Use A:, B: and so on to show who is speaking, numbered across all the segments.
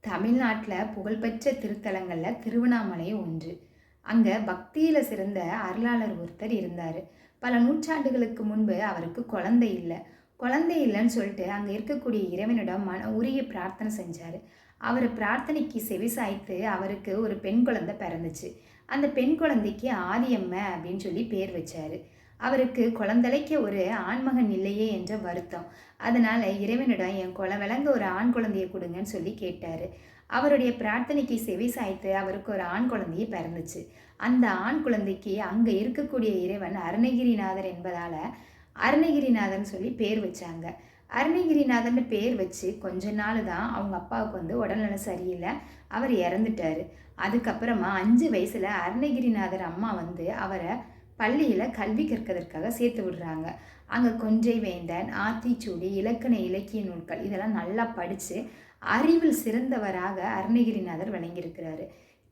A: தமிழ்நாட்டில் புகழ்பெற்ற திருத்தலங்களில் திருவண்ணாமலை ஒன்று. அங்கே பக்தியில் சிறந்த அருளாளர் ஒருத்தர் இருந்தார். பல நூற்றாண்டுகளுக்கு முன்பு அவருக்கு குழந்தை இல்லை. குழந்தை இல்லைன்னு சொல்லிட்டு அங்கே இருக்கக்கூடிய இறைவனிடம் மன உரிய பிரார்த்தனை செஞ்சார். அவர் பிரார்த்தனைக்கு செவி சாய்த்து அவருக்கு ஒரு பெண் குழந்தை பிறந்துச்சு. அந்த பெண் குழந்தைக்கு ஆதியம்மை அப்படின்னு சொல்லி பேர் வச்சாரு. அவருக்கு குழந்தைக்கு ஒரு ஆண்மகன் இல்லையே என்ற வருத்தம். அதனால இறைவனிடம் என் குல விளங்க ஒரு ஆண் குழந்தையை கொடுங்கன்னு சொல்லி கேட்டாரு. அவருடைய பிரார்த்தனைக்கு செவி சாய்த்து அவருக்கு ஒரு ஆண் குழந்தையை பிறந்துச்சு. அந்த ஆண் குழந்தைக்கு அங்கே இருக்கக்கூடிய இறைவன் அருணகிரிநாதர் என்பதால அருணகிரிநாதர்னு சொல்லி பேர் வச்சாங்க. அருணகிரிநாதர்னு பேர் வச்சு கொஞ்ச நாள் தான் அவங்க அப்பாவுக்கு வந்து உடல்நல சரியில்லை. அவர் இறந்துட்டாரு. அதுக்கப்புறமா அஞ்சு வயசில் அருணகிரிநாதர் அம்மா வந்து அவரை பள்ளியில் கல்வி கற்கதற்காக சேர்த்து விடுறாங்க. அங்கே கொஞ்சை வேந்தன் ஆத்திச்சூடி இலக்கண இலக்கிய நூல்கள் இதெல்லாம் நல்லா படித்து அறிவில் சிறந்தவராக அருணகிரிநாதர் விளங்கியிருக்கிறாரு.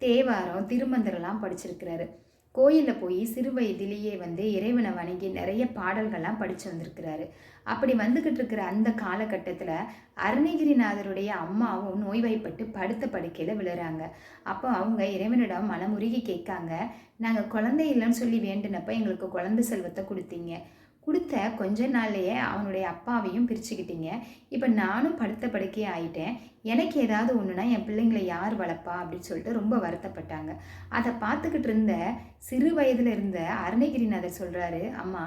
A: தேவாரம் திருமந்திரம்லாம் படிச்சிருக்கிறாரு. கோயிலில் போய் சிறு வயதிலேயே வந்து இறைவனை வணங்கி நிறைய பாடல்கள்லாம் படித்து வந்திருக்கிறாரு. அப்படி வந்துக்கிட்டு இருக்கிற அந்த காலகட்டத்தில் அருணகிரிநாதருடைய அம்மாவும் நோய்வாய்ப்பட்டு படுத்த படுக்கையில் விழுறாங்க. அப்போ அவங்க இறைவனிடம் மனமுருகி கேட்காங்க நாங்கள் குழந்தை இல்லைன்னு சொல்லி வேண்டினப்போ எங்களுக்கு குழந்தை செல்வத்தை கொடுத்தீங்க. கொடுத்த கொஞ்ச நாள்லையே அவனுடைய அப்பாவையும் பிரிச்சுக்கிட்டீங்க. இப்போ நானும் படுத்த படுக்கையே ஆயிட்டேன். எனக்கு ஏதாவது ஒன்றுனா என் பிள்ளைங்களை யார் வளர்ப்பா அப்படின்னு சொல்லிட்டு ரொம்ப வருத்தப்பட்டாங்க. அதை பார்த்துக்கிட்டு இருந்த சிறு வயதில் இருந்த அருணகிரிநாதர் சொல்கிறாரு அம்மா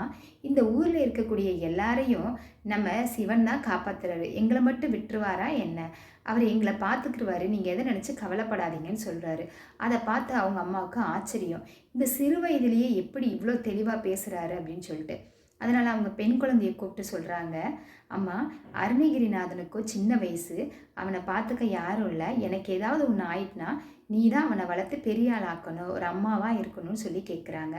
A: இந்த ஊரில் இருக்கக்கூடிய எல்லாரையும் நம்ம சிவன் தான் காப்பாத்துறாரு. எங்களை மட்டும் விட்டுருவாரா என்ன? அவர் எங்களை பார்த்துக்குருவாரு. நீங்கள் எதை நினச்சி கவலைப்படாதீங்கன்னு சொல்கிறாரு அதை பார்த்து அவங்க அம்மாவுக்கு ஆச்சரியம். இந்த சிறு வயதிலேயே எப்படி இவ்வளோ தெளிவாக பேசுகிறாரு அப்படின்னு சொல்லிட்டு. அதனால் அவங்க பெண் குழந்தையை கூப்பிட்டு சொல்கிறாங்க அம்மா அருணகிரிநாதனுக்கோ சின்ன வயசு. அவனை பார்த்துக்க யாரும் இல்லை. எனக்கு ஏதாவது ஒன்று ஆயிட்டுனா நீ தான் அவனை வளர்த்து பெரிய ஆளாக்கணும் ஒரு அம்மாவாக இருக்கணும்னு சொல்லி கேட்குறாங்க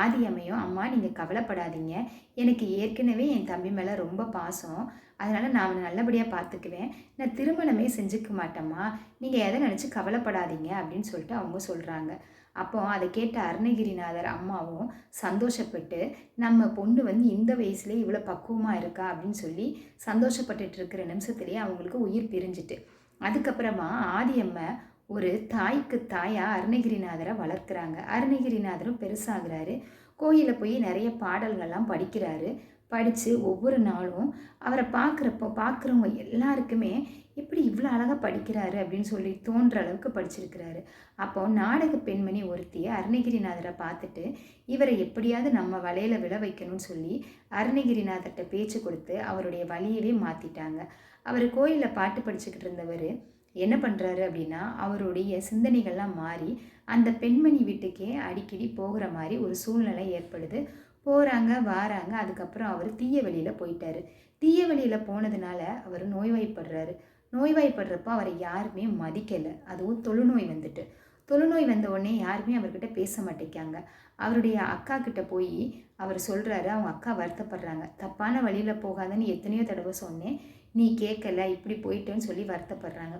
A: ஆதியம்மையும் அம்மா நீங்கள் கவலைப்படாதீங்க. எனக்கு ஏற்கனவே என் தம்பி மேலே ரொம்ப பாசம். அதனால் நான் அவனை நல்லபடியாக பார்த்துக்குவேன். நான் திருமணமே செஞ்சுக்க மாட்டேம்மா. நீங்கள் எதை நினச்சி கவலைப்படாதீங்க அப்படின்னு சொல்லிட்டு அவங்க சொல்கிறாங்க அப்போ அதை கேட்ட அருணகிரிநாதர் அம்மாவும் சந்தோஷப்பட்டு நம்ம பொண்ணு வந்து இந்த வயசுலேயே இவ்வளோ பக்குவமாக இருக்கா அப்படின்னு சொல்லி சந்தோஷப்பட்டுட்டு இருக்கிற நிமிஷத்துலேயே அவங்களுக்கு உயிர் பிரிஞ்சுட்டு. அதுக்கப்புறமா ஆதியம்மை ஒரு தாய்க்கு தாயாக அருணகிரிநாதரை வளர்க்குறாங்க. அருணகிரிநாதரும் பெருசாகிறாரு. கோயிலில் போய் நிறைய பாடல்கள்லாம் படிக்கிறாரு. படித்து ஒவ்வொரு நாளும் அவரை பார்க்குறப்போ பார்க்குறவங்க எல்லாருக்குமே எப்படி இவ்வளோ அழகாக படிக்கிறாரு அப்படின்னு சொல்லி தோன்ற அளவுக்கு படிச்சிருக்கிறாரு. அப்போ நாடக பெண்மணி ஒருத்தி அருணகிரிநாதரை பார்த்துட்டு இவரை எப்படியாவது நம்ம வலையில் விழ வைக்கணும்னு சொல்லி அருணகிரிநாதர்கிட்ட பேச்சு கொடுத்து அவருடைய வழியவே மாற்றிட்டாங்க அவர் கோயிலில் பாட்டு படிச்சுக்கிட்டு இருந்தவர் என்ன பண்ணுறாரு அப்படின்னா அவருடைய சிந்தனைகள்லாம் மாறி அந்த பெண்மணி வீட்டுக்கே அடிக்கடி போகிற மாதிரி ஒரு சூழ்நிலை ஏற்படுது. போகிறாங்க வாராங்க. அதுக்கப்புறம் அவர் தீய வழியில் போயிட்டார். தீய வழியில் போனதுனால அவர் நோய்வாய்ப்படுறாரு. நோய்வாய்ப்படுறப்போ அவரை யாருமே மதிக்கலை. அதுவும் தொழுநோய் வந்துட்டு. தொழுநோய் வந்த உடனே யாருமே அவர்கிட்ட பேச மாட்டேங்காங்க அவருடைய அக்கா கிட்ட போய் அவர் சொல்கிறாரு அவங்க அக்கா வருத்தப்படுறாங்க. தப்பான வழியில் போகாதன்னு எத்தனையோ தடவை சொன்னேன். நீ கேட்கல இப்படி போயிட்டேன்னு சொல்லி வருத்தப்படுறாங்க.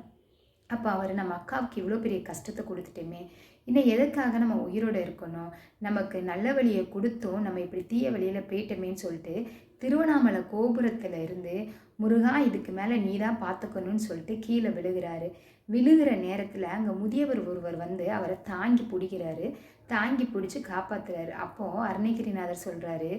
A: அப்போ அவர் நம்ம அக்காவுக்கு இவ்வளோ பெரிய கஷ்டத்தை கொடுத்துட்டோமே. இன்னும் எதுக்காக நம்ம உயிரோடு இருக்கணும்? நமக்கு நல்ல வழியை கொடுத்தும். நம்ம இப்படி தீய வழியில் போயிட்டோமேன்னு சொல்லிட்டு திருவண்ணாமலை கோபுரத்தில் இருந்து முருகா இதுக்கு மேலே நீ தான் பார்த்துக்கணும்னு சொல்லிட்டு கீழே விழுகிறாரு. விழுகிற நேரத்தில் அங்கே முதியவர் ஒருவர் வந்து அவரை தாங்கி பிடிக்கிறாரு. தாங்கி பிடிச்சி காப்பாத்துறாரு. அப்போது அருணகிரிநாதர் சொல்கிறாரு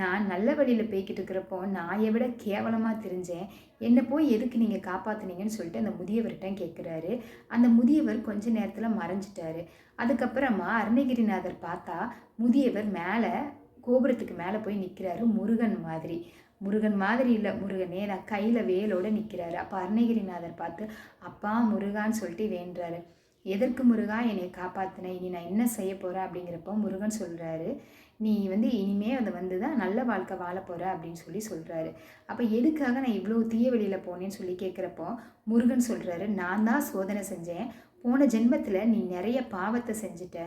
A: நான் நல்ல வழியில் போய்கிட்டு இருக்கிறப்போ நாயை விட கேவலமாக தெரிஞ்சேன். என்னை போய் எதுக்கு நீங்கள் காப்பாற்றுனீங்கன்னு சொல்லிட்டு அந்த முதியவர்கிட்ட கேட்குறாரு அந்த முதியவர் கொஞ்ச நேரத்தில் மறைஞ்சிட்டாரு. அதுக்கப்புறமா அருணகிரிநாதர் பார்த்தா முதியவர் மேலே கோபுரத்துக்கு மேலே போய் நிற்கிறாரு முருகன் மாதிரி. முருகன் மாதிரி இல்லை முருகனே நான் கையில் வேலோடு நிற்கிறாரு அப்போ அருணகிரிநாதர் பார்த்து அப்பா முருகான்னு சொல்லிட்டு வேண்டுறாரு. எதற்கு முருகா என்னை காப்பாற்றின இனி நான் என்ன செய்ய போகிறேன் அப்படிங்கிறப்போ முருகன் சொல்கிறாரு நீ வந்து இனிமே அதை வந்து தான் நல்ல வாழ்க்கை வாழ போகிற அப்படின்னு சொல்லி சொல்கிறாரு அப்போ எதுக்காக நான் இவ்வளோ தீய வெளியில் போனேன்னு சொல்லி கேட்குறப்போ முருகன் சொல்கிறாரு நான் தான் சோதனை செஞ்சேன். போன ஜென்மத்தில் நீ நிறைய பாவத்தை செஞ்சுட்ட.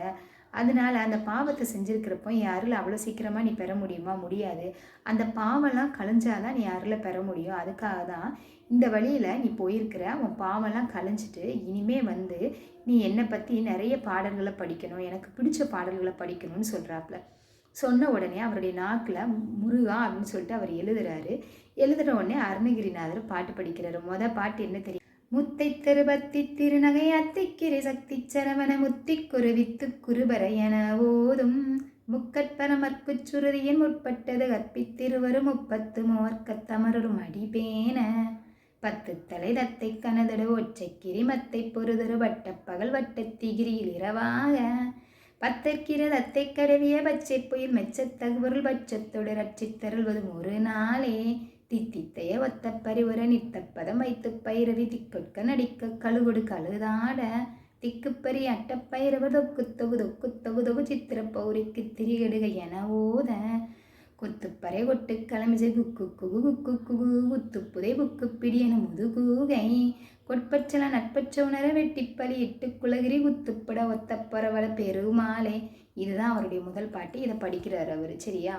A: அதனால அந்த பாவத்தை செஞ்சுருக்கிறப்போ என் அருளை அவ்வளோ சீக்கிரமாக நீ பெற முடியுமா? முடியாது. அந்த பாவம்லாம் கழிஞ்சாதான் நீ அருளை பெற முடியும். அதுக்காக தான் இந்த வழியில் நீ போயிருக்கிற உன் பாவம்லாம் கழிஞ்சிட்டு இனிமே வந்து நீ என்னை பற்றி நிறைய பாடல்களை படிக்கணும். எனக்கு பிடிச்ச பாடல்களை படிக்கணும்னு சொல்கிறாப்புல சொன்ன உடனே அவருடைய நாக்கில் முருகா அப்படின்னு சொல்லிட்டு அவர் எழுதுறாரு. எழுதுகிற உடனே அருணகிரிநாதர் பாட்டு படிக்கிறாரு. மொதல் பாட்டு என்ன தெரியும்? முத்தை திருபத்தி திருநகை அத்திக்கிரி சக்தி சரவண முத்தி குருவித்து குருபரையன ஓதும். முக்கற்பரமற்கு சுருதியின் முற்பட்டது கற்பித்திருவரும் முப்பத்து மோர்க்கத்தமரும் அடிபேன. பத்து தலை தத்தை கனதடு ஒற்றைக்கிரி மத்தை பொறுதரு வட்டப்பகல் வட்டத்திகிரியில் இரவாக. பத்தற்கிற தத்தை கடவிய பச்சை புயல் மெச்சத்தகுவருள் பட்சத்தோடு ரட்சித்தருள்வதும் ஒரு நாளே. தித்தித்தைய ஒத்த பரிவுர நித்தப்பதம் வைத்து பைரவி திக்கொட்க நடிக்க கழுகுடு கழுதாட திக்குப்பறி அட்டப்பயிரவ தொக்கு தொகு தொக்கு தொகு தொகு சித்திர பௌரிக்கு திரிகடுக என ஓத குத்துப்பறை கொட்டு கிளமிசை குக்கு குகு குக்கு குகு குத்துப்புதை புக்கு பிடியன முதுகூகை கொட்பச்சல நட்பச்ச உணர வெட்டிப்பலி இட்டு குலகிரி குத்துப்பட ஒத்தப்பரவல பெருமாளே. இதுதான் அவருடைய முதல் பாட்டு. இதை படிக்கிறார் அவர். சரியா?